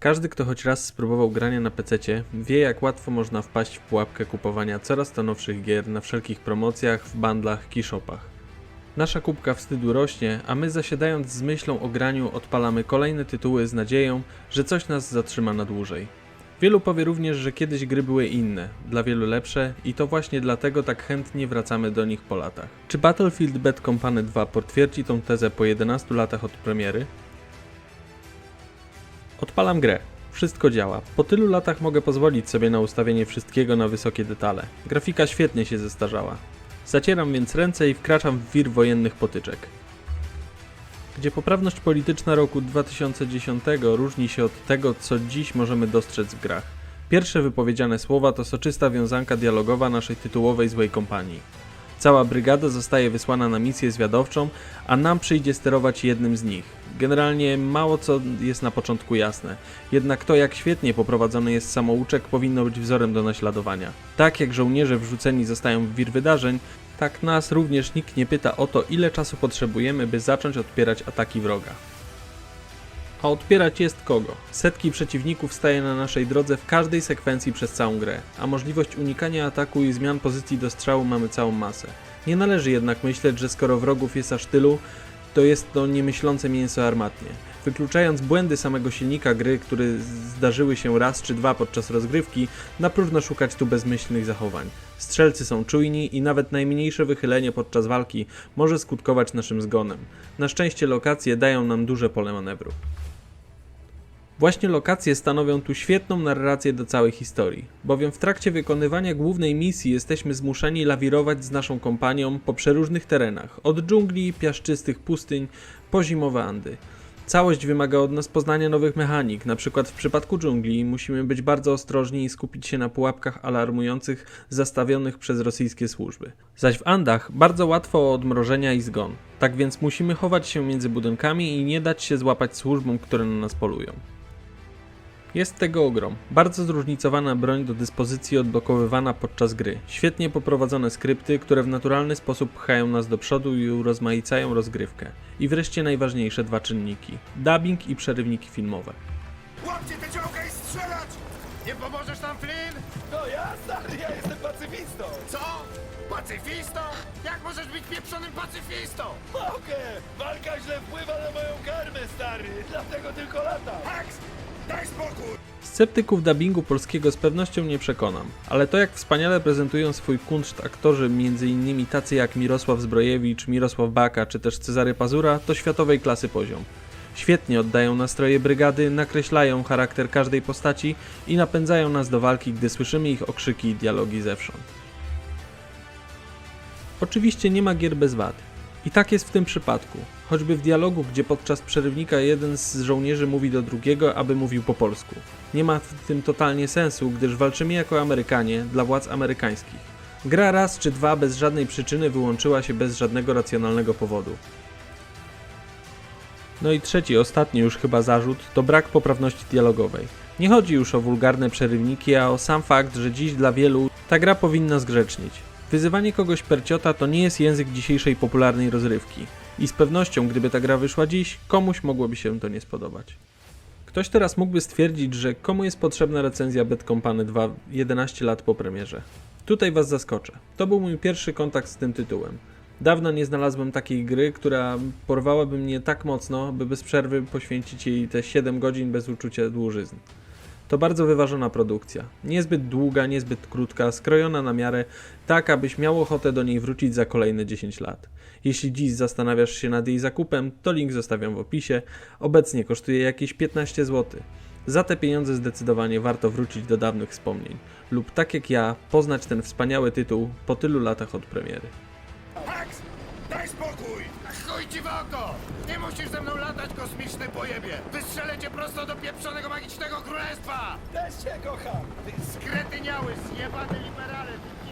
Każdy, kto choć raz spróbował grania na PC, wie jak łatwo można wpaść w pułapkę kupowania coraz to nowszych gier na wszelkich promocjach, w bandlach, keyshopach. Nasza kubka wstydu rośnie, a my zasiadając z myślą o graniu odpalamy kolejne tytuły z nadzieją, że coś nas zatrzyma na dłużej. Wielu powie również, że kiedyś gry były inne, dla wielu lepsze i to właśnie dlatego tak chętnie wracamy do nich po latach. Czy Battlefield Bad Company 2 potwierdzi tą tezę po 11 latach od premiery? Odpalam grę. Wszystko działa. Po tylu latach mogę pozwolić sobie na ustawienie wszystkiego na wysokie detale. Grafika świetnie się zestarzała. Zacieram więc ręce i wkraczam w wir wojennych potyczek. Gdzie poprawność polityczna roku 2010 różni się od tego, co dziś możemy dostrzec w grach. Pierwsze wypowiedziane słowa to soczysta wiązanka dialogowa naszej tytułowej złej kompanii. Cała brygada zostaje wysłana na misję zwiadowczą, a nam przyjdzie sterować jednym z nich. Generalnie mało co jest na początku jasne, jednak to jak świetnie poprowadzony jest samouczek powinno być wzorem do naśladowania. Tak jak żołnierze wrzuceni zostają w wir wydarzeń, tak nas również nikt nie pyta o to ile czasu potrzebujemy by zacząć odpierać ataki wroga. A odpierać jest kogo? Setki przeciwników staje na naszej drodze w każdej sekwencji przez całą grę, a możliwość unikania ataku i zmian pozycji do strzału mamy całą masę. Nie należy jednak myśleć, że skoro wrogów jest aż tylu, to jest to niemyślące mięso armatnie. Wykluczając błędy samego silnika gry, które zdarzyły się raz czy dwa podczas rozgrywki, na próżno szukać tu bezmyślnych zachowań. Strzelcy są czujni i nawet najmniejsze wychylenie podczas walki może skutkować naszym zgonem. Na szczęście lokacje dają nam duże pole manewru. Właśnie lokacje stanowią tu świetną narrację do całej historii, bowiem w trakcie wykonywania głównej misji jesteśmy zmuszeni lawirować z naszą kompanią po przeróżnych terenach, od dżungli, piaszczystych pustyń, po zimowe Andy. Całość wymaga od nas poznania nowych mechanik, na przykład w przypadku dżungli musimy być bardzo ostrożni i skupić się na pułapkach alarmujących zastawionych przez rosyjskie służby. Zaś w Andach bardzo łatwo o odmrożenia i zgon, tak więc musimy chować się między budynkami i nie dać się złapać służbom, które na nas polują. Jest tego ogrom. Bardzo zróżnicowana broń do dyspozycji odblokowywana podczas gry. Świetnie poprowadzone skrypty, które w naturalny sposób pchają nas do przodu i urozmaicają rozgrywkę. I wreszcie najważniejsze dwa czynniki: dubbing i przerywniki filmowe. Łapcie tę działkę i strzelać! Nie pomożesz nam, Flynn? No ja, stary, ja jestem pacyfistą! Co? Pacyfistą? Jak możesz być pieprzonym pacyfistą? Mogę! Walka źle wpływa na moją karmę, stary! Dlatego tylko latam! Hax! Daj spokój! Sceptyków dubbingu polskiego z pewnością nie przekonam, ale to jak wspaniale prezentują swój kunszt aktorzy m.in. tacy jak Mirosław Zbrojewicz, Mirosław Baka czy też Cezary Pazura to światowej klasy poziom. Świetnie oddają nastroje brygady, nakreślają charakter każdej postaci i napędzają nas do walki, gdy słyszymy ich okrzyki i dialogi zewsząd. Oczywiście nie ma gier bez wad. I tak jest w tym przypadku. Choćby w dialogu, gdzie podczas przerywnika jeden z żołnierzy mówi do drugiego, aby mówił po polsku. Nie ma w tym totalnie sensu, gdyż walczymy jako Amerykanie dla władz amerykańskich. Gra raz czy dwa bez żadnej przyczyny wyłączyła się bez żadnego racjonalnego powodu. No i trzeci, ostatni już chyba zarzut to brak poprawności dialogowej. Nie chodzi już o wulgarne przerywniki, a o sam fakt, że dziś dla wielu ta gra powinna zgrzecznić. Wyzywanie kogoś perciota to nie jest język dzisiejszej popularnej rozrywki. I z pewnością, gdyby ta gra wyszła dziś, komuś mogłoby się to nie spodobać. Ktoś teraz mógłby stwierdzić, że komu jest potrzebna recenzja Bad Company 2 11 lat po premierze. Tutaj was zaskoczę. To był mój pierwszy kontakt z tym tytułem. Dawno nie znalazłem takiej gry, która porwałaby mnie tak mocno, by bez przerwy poświęcić jej te 7 godzin bez uczucia dłużyzn. To bardzo wyważona produkcja. Niezbyt długa, niezbyt krótka, skrojona na miarę, tak abyś miał ochotę do niej wrócić za kolejne 10 lat. Jeśli dziś zastanawiasz się nad jej zakupem, to link zostawiam w opisie. Obecnie kosztuje jakieś 15 zł. Za te pieniądze zdecydowanie warto wrócić do dawnych wspomnień. Lub tak jak ja, poznać ten wspaniały tytuł po tylu latach od premiery. Hax! Daj spokój! Chuj ci w oko! Musisz ze mną latać, kosmiczny pojebie! Wystrzelę cię prosto do pieprzonego magicznego królestwa! Też cię kocham! Ty skretyniały, zjebany liberale, ty